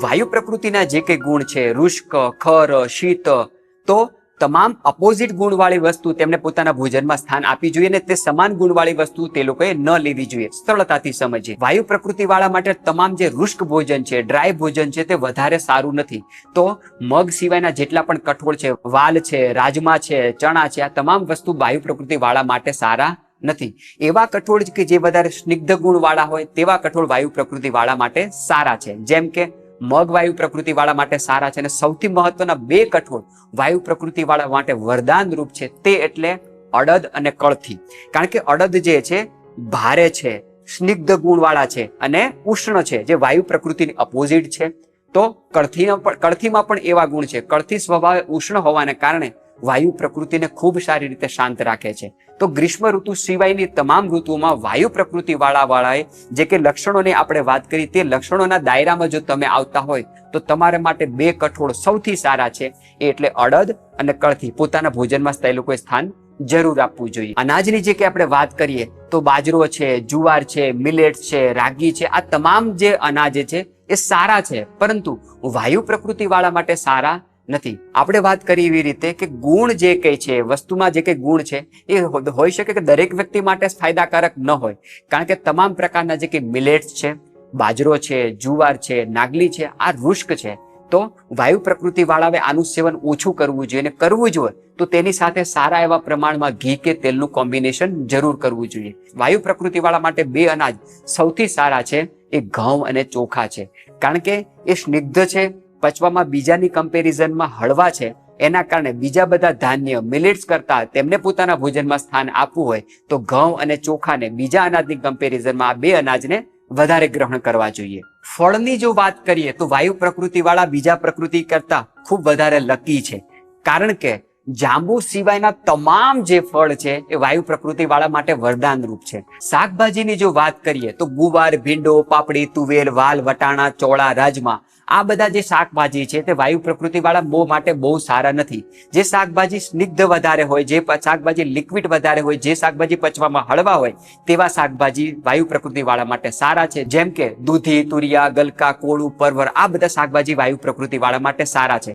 વાયુ પ્રકૃતિના જે કંઈ ગુણ છે, રુષ્ક, ખર, શીત, તો તમામ અપોઝિટ ગુણવાળી વસ્તુ તેમને પોતાના ભોજનમાં સ્થાન આપવી જોઈએ અને તે સમાન ગુણવાળી વસ્તુ તે લોકોએ ન લેવી જોઈએ. સરળતાથી સમજીએ. વાયુ પ્રકૃતિ વાળા માટે તમામ જે રુષ્ક ભોજન છે ડ્રાય ભોજન છે તે વધારે સારું નથી. તો મગ સિવાયના જેટલા પણ કઠોળ છે, વાલ છે, રાજમા છે, ચણા છે, આ તમામ વસ્તુ વાયુ પ્રકૃતિ વાળા માટે સારા નથી. એવા કઠોળ કે જે વધારે સ્નિગ્ધ ગુણવાળા હોય, તેવા કઠોળ વાયુ પ્રકૃતિ વાળા માટે સારા છે. જેમ કે મગ વાયુ પ્રકૃતિ વાળા માટે સારા છે અને સૌથી મહત્વના બે કઠોળ વાયુ પ્રકૃતિ વાળા માટે વરદાન રૂપ છે તે એટલે અડદ અને કળથી. કારણ કે અડદ જે છે, ભારે છે, સ્નિગ્ધ ગુણ વાળા છે અને ઉષ્ણ છે, જે વાયુ પ્રકૃતિની અપોઝિટ છે. તો કળથીનો કળથીમાં પણ એવા ગુણ છે. કળથી સ્વભાવે ઉષ્ણ હોવાને કારણે વાયુ પ્રકૃતિને ખૂબ સારી રીતે શાંત રાખે છે. તો ગ્રીષ્મ ઋતુ સિવાયની તમામ ઋતુઓમાં વાયુ પ્રકૃતિ વાળા વાળાએ જે કે લક્ષણોની આપણે વાત કરી તે લક્ષણોના દાયરામાં જો તમે આવતા હોય તો તમારા માટે બે કઠોળ સૌથી સારા છે. એ એટલે અડદ અને કળથી. પોતાના ભોજનમાં તે લોકોએ સ્થાન જરૂર આપવું જોઈએ. અનાજની જે કે આપણે વાત કરીએ તો બાજરો છે, જુવાર છે મિલેટ છે, રાગી છે, આ તમામ જે અનાજ છે એ સારા છે. પરંતુ વાયુ પ્રકૃતિ વાળા માટે સારા નથી. આપણે વાત કરી એવી રીતે કે ગુણ જે કંઈ છે, વસ્તુમાં જે કંઈ ગુણ છે, એ હોઈ શકે કે દરેક વ્યક્તિ માટે ફાયદાકારક ન હોય. કારણ કે તમામ પ્રકારના જે કે મિલેટ્સ છે, બાજરો છે, જુવાર છે, નાગલી છે, આ રુષ્ક છે. તો વાયુ પ્રકૃતિ વાળાએ આનું સેવન ઓછું કરવું જોઈએ અને કરવું જ હોય, તો તેની સાથે સારા એવા પ્રમાણમાં ઘી કે તેલનું કોમ્બિનેશન જરૂર કરવું જોઈએ. વાયુ પ્રકૃતિ વાળા માટે બે અનાજ સૌથી સારા છે, એ ઘઉં અને ચોખા છે. કારણ કે એ સ્નિગ્ધ છે પચવામાં બીજાની કમ્પેરિઝનમાં હળવા છે, એના કારણે બીજા બધા ધાન્ય મિલેટ્સ કરતા તેમને પોતાના ભોજનમાં સ્થાન આપવું હોય તો ઘઉં અને ચોખાને બીજા અનાજની કમ્પેરિઝનમાં આ બે અનાજને વધારે ગ્રહણ કરવા જોઈએ. ફળની જો વાત કરીએ તો વાયુ પ્રકૃતિવાળા બીજા પ્રકૃતિ કરતા ખૂબ વધારે લકી છે. કારણ કે જાંબુ સિવાયના તમામ જે ફળ છે એ વાયુ પ્રકૃતિ વાળા માટે વરદાન રૂપ છે. શાકભાજીની જો વાત કરીએ તો ગુવાર, ભીંડો, પાપડી, તુવેર, વાલ, વટાણા, ચોળા, રાજમા આ બધા જે શાકભાજી છે તે વાયુ પ્રકૃતિ વાળા બહુ માટે બહુ સારા નથી. જે શાકભાજી સ્નિગ્ધ વધારે હોય, જે શાકભાજી લિક્વિડ વધારે હોય, જે શાકભાજી પચવામાં હળવા હોય તેવા શાકભાજી વાયુ પ્રકૃતિ વાળા માટે સારા છે. જેમ કે દૂધી, તુરિયા, ગલકા, કોળું, પરવર આ બધા શાકભાજી વાયુ પ્રકૃતિ વાળા માટે સારા છે.